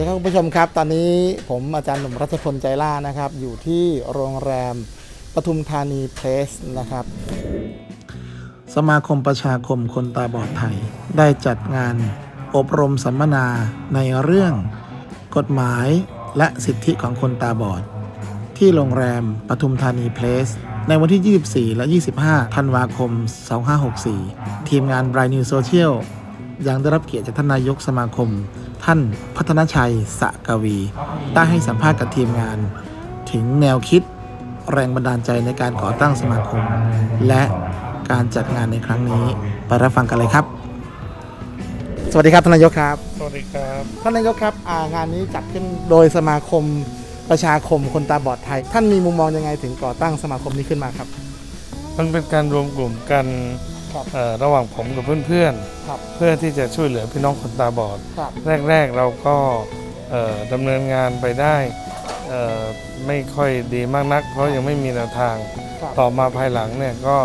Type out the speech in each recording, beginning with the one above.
ดีครับคุณผู้ชมครับ ตอนนี้ผมอาจารย์หนุ่มรัชพลใจล่านะครับ อยู่ที่โรงแรมปทุมธานีเพลสนะครับ สมาคมประชาคมคนตาบอดไทย ได้จัดงาน อบรมสัมมนาในเรื่อง กฎหมายและสิทธิของคนตาบอด ที่โรงแรมปทุมธานีเพลสในวันที่ 24 และ 25 ธันวาคม 2564 ทีมงาน Bright News Social ยังได้รับเกียรติจากท่านนายกสมาคม ท่านพัฒนชัยสะกวีได้ให้สัมภาษณ์กับทีมงาน ถึงแนวคิดแรงบันดาลใจในการก่อตั้งสมาคม และการจัดงานในครั้งนี้ไปรับฟังกันเลยครับ สวัสดีครับท่านนายกครับ สวัสดีครับท่านนายกครับอ่างานนี้จัดขึ้นโดยสมาคมประชาคมคนตาบอดไทย ท่านมีมุมมองยังไงถึงก่อตั้งสมาคมนี้ขึ้นมาครับ มันเป็นการรวมกลุ่มกันค รับเอ่อระหว่างผมกับเพื่อนครับๆเพื่อที่จะช่วยเหลือพี่น้องคนตาบอดครับแรกๆเราก็เอ่อดำเนินงานไปได้เอ่อไม่ค่อยดีมากนัก เพราะยังไม่มีแนวทางครับต่อมาภายหลังเนี่ยก็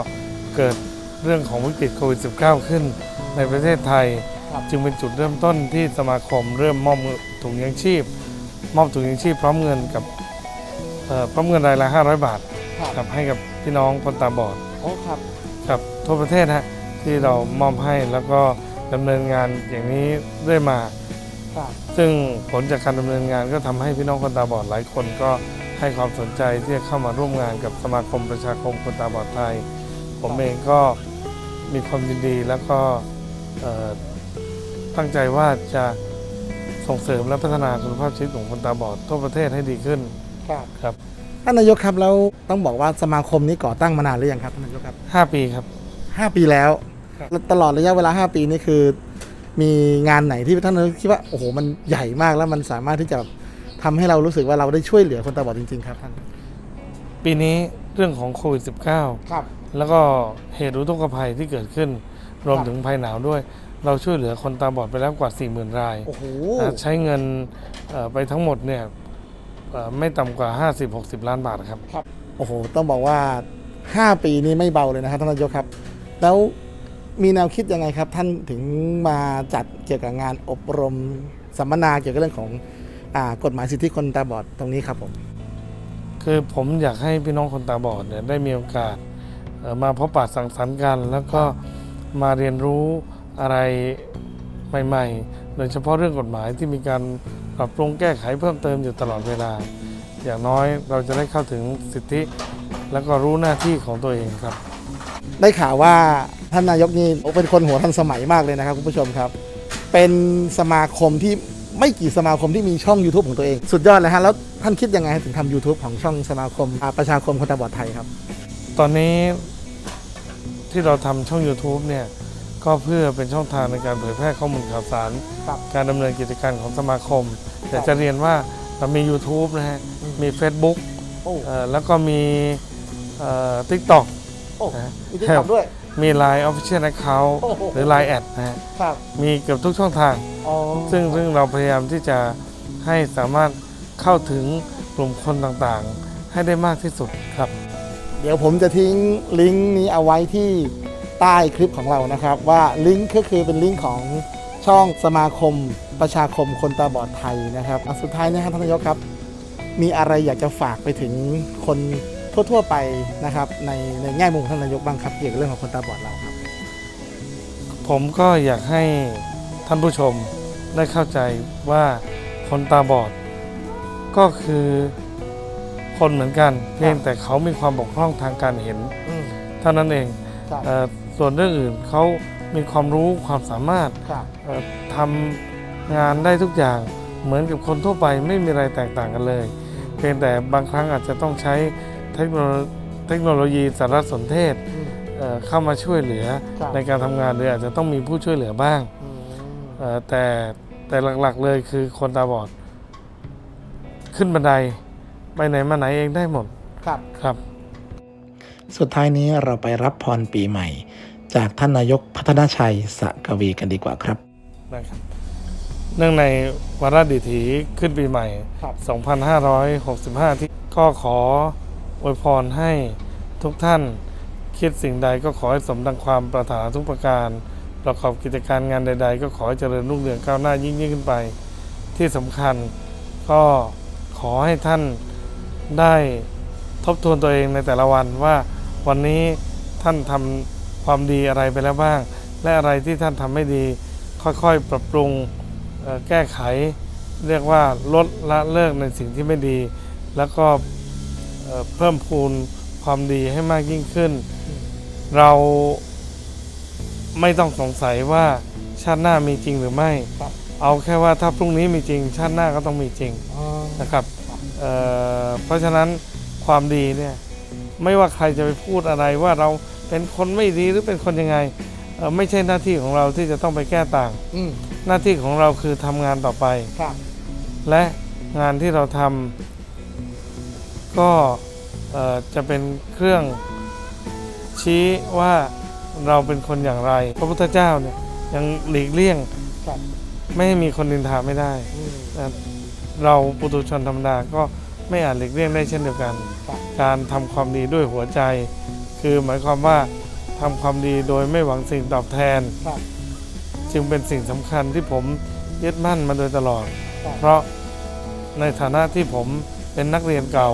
เกิดเรื่องของวิกฤตโควิด -19 ขึ้นในประเทศไทยครับจึงเป็นจุดเริ่มต้นที่สมาคมเริ่มมอบถุงยังชีพ มอบถุงยังชีพพร้อมเงินกับเอ่อพร้อมเงินรายละ 500 บาทครับกับให้กับพี่น้องคนตาบอดโอ้ครับ กับทั่วประเทศฮะที่เรามอบให้แล้วก็ดำเนินงานอย่างนี้เรื่อยมาครับซึ่งผลจากการดำเนินงานก็ทำให้พี่น้องคนตาบอดหลายคนก็ให้ความสนใจที่จะเข้ามาร่วมงานกับสมาคมประชาคมคนตาบอดไทย ผมเองก็มีความยินดีแล้วก็เอ่อตั้งใจว่าจะส่งเสริมและพัฒนาคุณภาพชีวิตของคนตาบอดทั่วประเทศให้ดีขึ้น ครับครับ ท่านนายกครับแล้วต้องบอกว่าสมาคมนี้ก่อตั้งมานานหรือยังครับท่านนายกครับ5ปีครับห้าปีแล้วครับแล้วตลอดระยะเวลาห้าปีนี่คือ มีงานไหนที่ท่านนายกคิดว่าโอ้โหมันใหญ่มากแล้วมันสามารถที่จะทำให้เรารู้สึกว่าเราได้ช่วยเหลือคนตาบอดจริงๆครับท่านปีนี้เรื่องของโควิด -19 ครับแล้วก็เหตุอุทกภัยที่เกิดขึ้น รวมครับถึงภัยหนาวด้วย เราช่วยเหลือคนตาบอดไปแล้วกว่า 40,000 รายโอ้โห นะใช้เงินเอ่อไปทั้งหมดเนี่ยเอ่อ ไม่ต่ำกว่า 50-60 ล้านบาทครับ โอ้โห ต้องบอกว่า 5 ปีนี้ไม่เบาเลยนะครับท่านนายกครับ แล้วมีแนวคิดยังไงครับ ท่านถึงมาจัดเกี่ยวกับงานอบรมสัมมนาเกี่ยวกับเรื่องของอากฎหมายสิทธิคนตาบอดตรงนี้ครับผม คือผมอยากให้พี่น้องคนตาบอดเนี่ยได้มีโอกาสเอ่อมาพบปะสังสรรค์กัน แล้วก็มาเรียนรู้อะไรใหม่ ๆ โดยเฉพาะเรื่องกฎหมายที่มีการ ปรับปรุงแก้ไขเพิ่มเติมอยู่ตลอดเวลา อย่างน้อยเราจะได้เข้าถึงสิทธิ แล้วก็รู้หน้าที่ของตัวเองครับ ได้ข่าวว่าท่านนายกนี่เป็นคนหัวทันสมัยมากเลยนะครับคุณผู้ชมครับ เป็นสมาคมที่ไม่กี่สมาคมที่มีช่อง YouTube ของตัวเอง สุดยอดเลยฮะแล้วท่านคิดยังไงถึงทำ YouTube ของช่องสมาคมอ่าประชาคมคนตาบอดไทยครับ ตอนนี้ที่เราทำช่อง YouTube เนี่ยก็เพื่อเป็นช่องทางในการเผยแพร่ข้อมูลข่าวสารครับ การดำเนินกิจการของสมาคม แต่จะเรียนว่าเรามี YouTube นะฮะอืมมี Facebook โอ้เอ่อแล้วก็มีทิกตอกโอ้นะฮะมีที่ทำด้วยมี Line Official Account โอ้โหหรือ Line แอดนะฮะครับมีเกือบทุกช่องทางอ๋อซึ่งซึ่งเราพยายามที่จะให้สามารถเข้าถึงกลุ่มคนต่างๆ ให้ได้มากที่สุดครับ เดี๋ยวผมจะทิ้งลิงก์นี้เอาไว้ที่ใต้คลิปของเรานะครับ ว่าลิงก์ก็คือเป็นลิงก์ของ ช่องสมาคมประชาคมคนตาบอดไทยนะครับอะสุดท้ายนะครับท่านนายกครับ มีอะไรอยากจะฝากไปถึงคนทั่วๆไปนะครับในในแง่มุมของท่านนายกบ้างครับเกี่ยวกับเรื่องของคนตาบอดเราครับ ผมก็อยากให้ท่านผู้ชมได้เข้าใจว่าคนตาบอด ก็คือคนเหมือนกัน เพียงแต่เขามีความบกพร่องทางการเห็นอืมเท่านั้นเองครับเอ่อส่วนเรื่องอื่นเขา มีความรู้ความสามารถครับเอ่อทำงานได้ทุกอย่างเหมือนกับคนทั่วไปไม่มีอะไรแตกต่างกันเลย เพียงแต่บางครั้งอาจจะต้องใช้เทคโนโลเทคโนโลยีสารสนเทศอืมเอ่อเข้ามาช่วยเหลือครับในการทำงานหรืออาจจะต้องมีผู้ช่วยเหลือบ้างอืมเอ่อแต่แต่หลักๆเลยคือคนตาบอด ขึ้นบันไดไปไหนมาไหนเองได้หมดครับครับ สุดท้ายนี้เราไปรับพรปีใหม่ จากท่านนายกพัฒนาชัยสะกวีกันดีกว่าครับนะครับเนื่องในวาระดิถีขึ้นปีใหม่ครับ2565 ที่ก็ขออวยพรให้ทุกท่านคิดสิ่งใดก็ขอให้สมดังความปรารถนาทุกประการ ประกอบกิจการงานใด ๆ ก็ขอให้เจริญรุ่งเรืองก้าวหน้ายิ่งยิ่งขึ้นไป ที่สำคัญก็ขอให้ท่านได้ทบทวนตัวเองในแต่ละวันว่าวันนี้ท่านทำ ความดีอะไรไปแล้วบ้าง และอะไรที่ท่านทำไม่ดี ค่อยๆ ปรับปรุงเอ่อแก้ไข เรียกว่าลดละเลิกในสิ่งที่ไม่ดี แล้วก็เอ่อเพิ่มพูนความดีให้มากยิ่งขึ้น เราไม่ต้องสงสัยว่าชาติหน้ามีจริงหรือไม่ครับเอาแค่ว่าถ้าพรุ่งนี้มีจริง ชาติหน้าก็ต้องมีจริงอ๋อนะครับเอ่อเพราะฉะนั้นความดีเนี่ยไม่ว่าใครจะไปพูดอะไรว่าเรา เป็นคนไม่ดีหรือเป็นคนยังไงเอ่อไม่ใช่หน้าที่ของเราที่จะต้องไปแก้ต่างอืมหน้าที่ของเราคือทำงานต่อไปครับและงานที่เราทำก็เอ่อจะเป็นเครื่องชี้ว่าเราเป็นคนอย่างไร พระพุทธเจ้าเนี่ยยังหลีกเลี่ยงครับไม่ให้มีคนนินทาไม่ได้อืมเราปุถุชนธรรมดาก็ไม่อาจหลีกเลี่ยงได้เช่นเดียวกันครับการทำความดีด้วยหัวใจ คือหมายความว่าทำความดีโดยไม่หวังสิ่งตอบแทน ครับ จึงเป็นสิ่งสำคัญที่ผมยึดมั่นมาโดยตลอด ครับ เพราะในฐานะที่ผมเป็นนักเรียนเก่า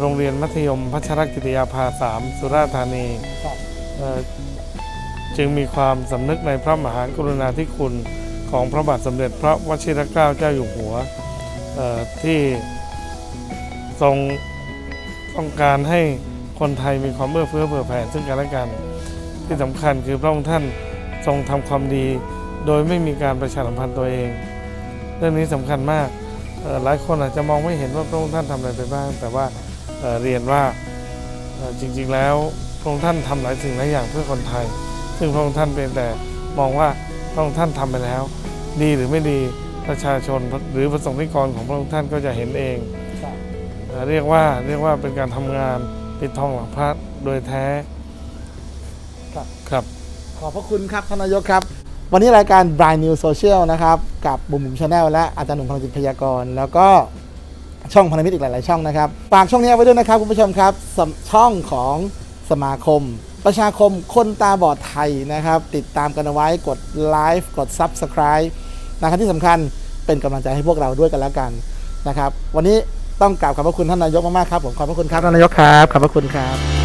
โรงเรียนมัธยมพัชรกิติยาภาสามสุราษฎร์ธานีครับ เอ่อจึงมีความสำนึกในพระมหากรุณาธิคุณของพระบาทสมเด็จพระวชิรเกล้าเจ้าอยู่หัวเอ่อที่ทรงต้องการให้ คนไทยมีความเอื้อเฟื้อเผื่อแผ่ซึ่งกันและกัน ที่สำคัญคือพระองค์ท่านทรงทำความดี โดยไม่มีการประชาสัมพันธ์ตัวเอง เรื่องนี้สำคัญมากเอ่อหลายคนอาจจะมองไม่เห็นว่าพระองค์ท่านทำอะไรไปบ้าง แต่ว่าเอ่อเรียนว่าเอ่อจริงๆแล้วพระองค์ท่านทำหลายสิ่งหลายอย่างเพื่อคนไทย ซึ่งพระองค์ท่านเป็นแต่มองว่าพระองค์ท่านทำไปแล้ว ดีหรือไม่ดีประชาชนหรือประสงค์นิกรของพระองค์ท่านก็จะเห็นเองครับเอ่อเรียกว่าเรียกว่าเป็นการทำงาน ปิดทองหลังพระโดยแท้ครับ ครับ ขอบพระคุณครับท่านนายกครับ วันนี้รายการ Blind News Social นะครับ กับบุ๋มบุ๋มชาแนลและอาจารย์หนุ่มพลังจิตพยากรแล้วก็ช่องพันธมิตรอีกหลาย ๆ ช่องนะครับฝากช่องนี้เอาไว้ด้วยนะครับคุณผู้ชมครับสำช่องของสมาคม ประชาคมคนตาบอดไทยนะครับ ติดตามกันเอาไว้กดไลฟ์กด Subscribe นะครับที่สำคัญเป็นกำลังใจให้พวกเราด้วยกันแล้วกันนะครับ วันนี้ ต้องกราบขอบพระคุณท่านนายกมากๆครับผมขอบพระคุณครับท่านนายกครับขอบพระคุณครับ